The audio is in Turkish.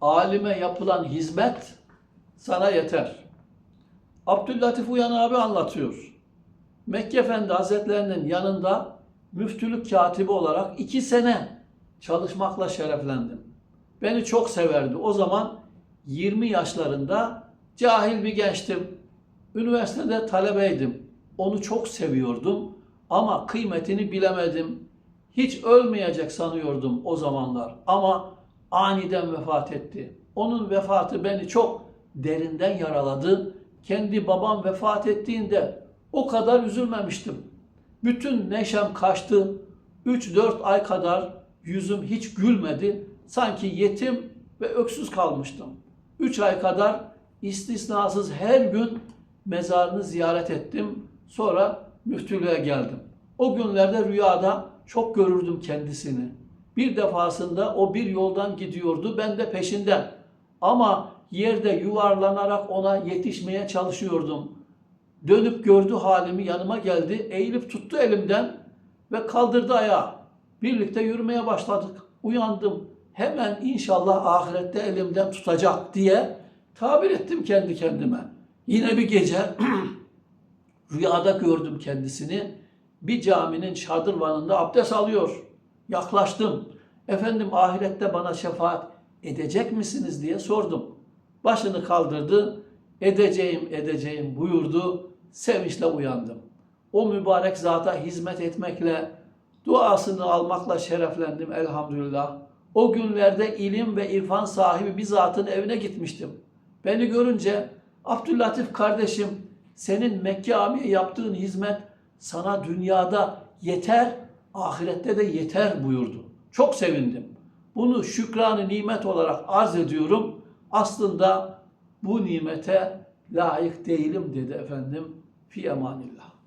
alime yapılan hizmet sana yeter. Abdüllatif Uyan abi anlatıyor. Mekke Efendi Hazretlerinin yanında müftülük katibi olarak iki sene çalışmakla şereflendim. Beni çok severdi. O zaman 20 yaşlarında cahil bir gençtim. Üniversitede talebeydim. Onu çok seviyordum ama kıymetini bilemedim. Hiç ölmeyecek sanıyordum o zamanlar ama aniden vefat etti. Onun vefatı beni çok derinden yaraladı. Kendi babam vefat ettiğinde o kadar üzülmemiştim. Bütün neşem kaçtı. 3-4 ay kadar yüzüm hiç gülmedi. Sanki yetim ve öksüz kalmıştım. 3 ay kadar istisnasız her gün mezarını ziyaret ettim. Sonra müftülüğe geldim. O günlerde rüyada çok görürdüm kendisini. Bir defasında o bir yoldan gidiyordu, ben de peşinden. Ama yerde yuvarlanarak ona yetişmeye çalışıyordum. Dönüp gördü halimi yanıma geldi, eğilip tuttu elimden ve kaldırdı ayağı. Birlikte yürümeye başladık. Uyandım. Hemen inşallah ahirette elimden tutacak diye tabir ettim kendi kendime. Yine bir gece rüyada gördüm kendisini. Bir caminin şadırvanında abdest alıyor. Yaklaştım. Efendim ahirette bana şefaat edecek misiniz diye sordum. Başını kaldırdı. Edeceğim, edeceğim buyurdu. Sevinçle uyandım. O mübarek zata hizmet etmekle, duasını almakla şereflendim elhamdülillah. O günlerde ilim ve irfan sahibi bir zatın evine gitmiştim. Beni görünce Abdüllatif kardeşim senin Mekke abiye yaptığın hizmet sana dünyada yeter, ahirette de yeter buyurdu. Çok sevindim. Bunu şükranı nimet olarak arz ediyorum. Aslında bu nimete layık değilim dedi efendim. Fi emanillah.